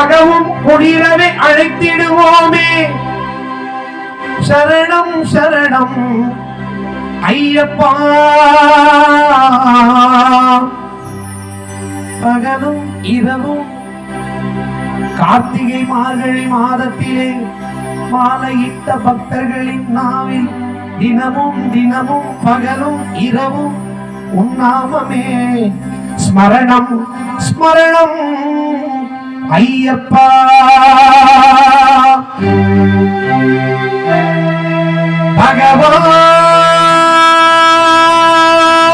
அகமும் குடிரவை அழைத்திடுவோமே. சரணம் சரணம். ஐயப்பா. பகலும் இரவும். கார்த்திகை மார்கழி மாதத்திலே மாலையிட்ட பக்தர்களின் நாவில் தினமும் தினமும் பகலும் இரவும் உன்னாமமே ஸ்மரணம் ஸ்மரணம். ஐயப்பா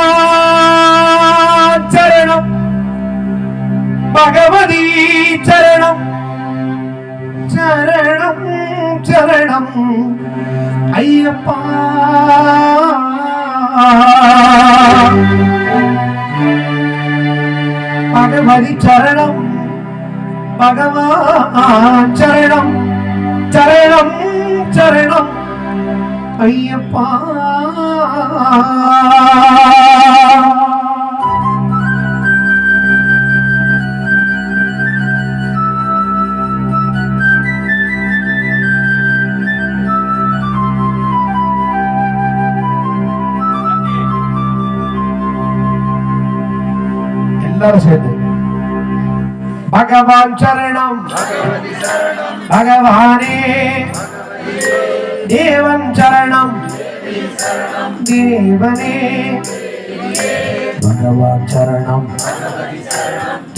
பகவான் சரணம் பகவதி சரணம் சரணம் சரணம் ஐயப்பா பகவதி சரணம் பகவான் சரணம் சரணம் சரணம். ஐயப்பா. எல்லாரும் சேர்ந்து. பகவான் சரணம் பகவானே தேவன் சரணம் தேவனே பகவான் சரணம்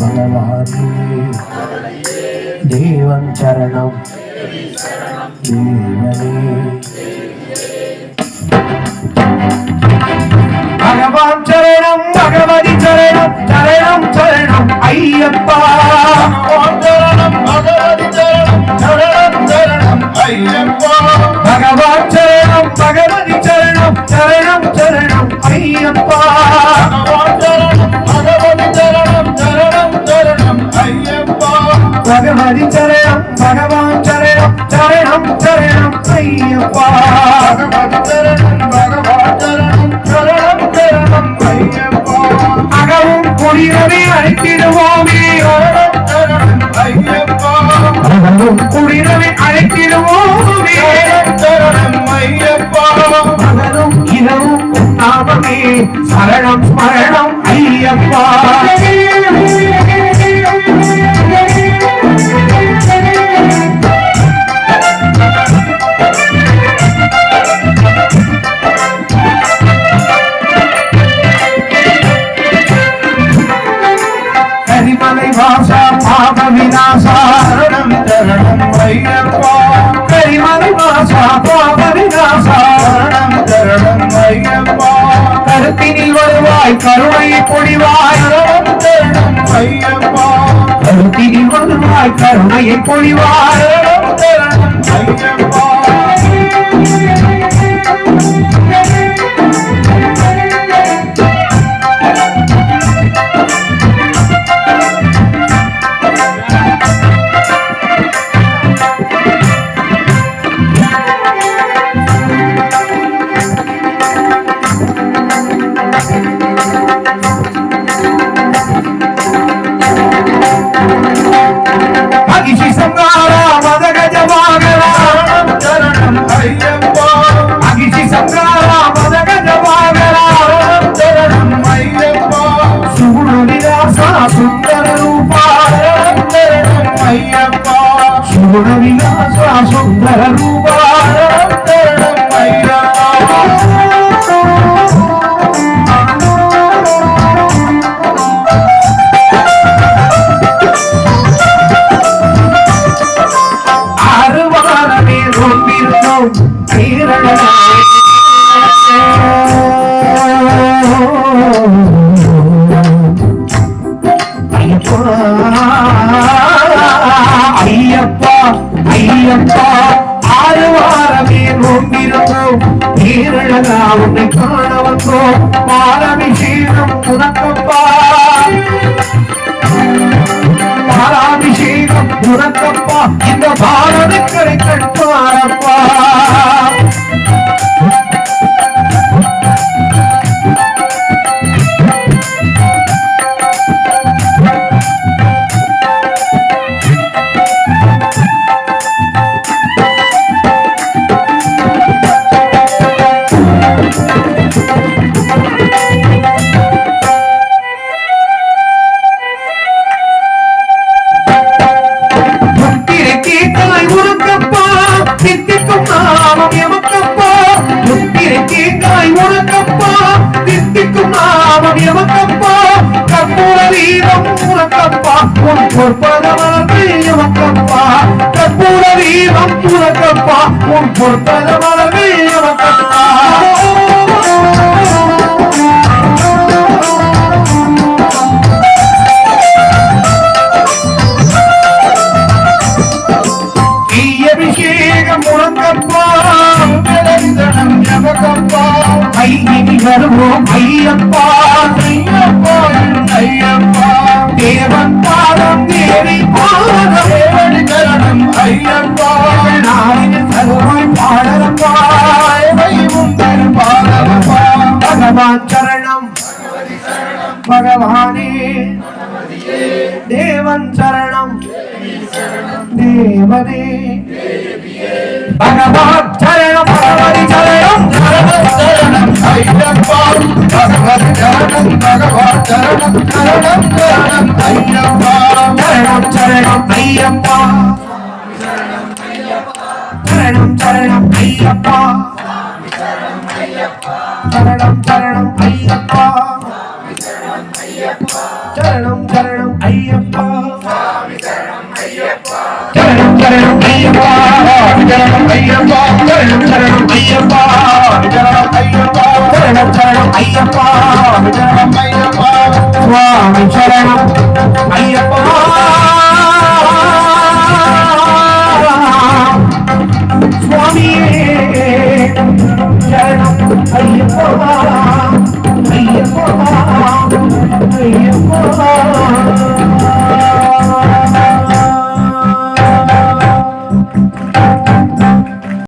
பகவானே தேவன் சரணம் தேவனே பகவான் சரணம் பகவதி சரணம் சரணம் சரணம் ஐயப்பா பகவான் சரணம் பகவதி சரணம் சரணம் சரணம் ஐயப்பா பகவதி சரணம் சரணம் சரணம் ஐயப்பா பகவதி சரணம் பகவான் சரணம் சரணம் சரணம் ஐயப்பா பகவதி சரணம் பகவான் சரணம் சரணம் சரணம் ஐயப்பா அகவும் குடிரவை அழைத்திடுவோமே அகவும் குடிரவை அழைத்திடுவோமே. பகலும் இரவும் நாமமே சரணம் ஸ்மரணம் ஐயப்பா. பாப விநாசா. கருணை பொழிவாய் ஐயப்பா. கருத்தினில் வருவாய் கருணையை பொழிவாய் ஐயப்பா ஐயப்பா ஆறு வாரமே ரொம்பிருந்தோம் பேரழகா உன்னை காண வந்தோம் பாலபிஷேகம் உனக்கப்பா பாலாபிஷேகம் உனக்கப்பா இந்த பாரதக்கரை கட்பாரப்பா உனக்கப்பா உன் பொற்பதமலர்கள் எமக்கப்பா கற்பூர வீரம் உனக்கப்பா உன் பொற்பதமலர்கள் பகவானே. தேவன் சரணம். தேவனே. பகவான் சரணம் பகவதி சரணம். சரணம் ஐயப்பா பகவத் சரணம் பகவத் சரணம் சரணம் சரணம் ஐயப்பா சரணம் சரணம் ஐயப்பா. சரணம் சரணம் ஐயப்பா. சரணம் சரணம் ஐயப்பா. சரணம் சரணம் ஐயப்பா. சரணம் சரணம் ஐயப்பா. சரணம் ஐயப்பா. சரணம் சரணம் ஐயப்பா. ஐயப்பா.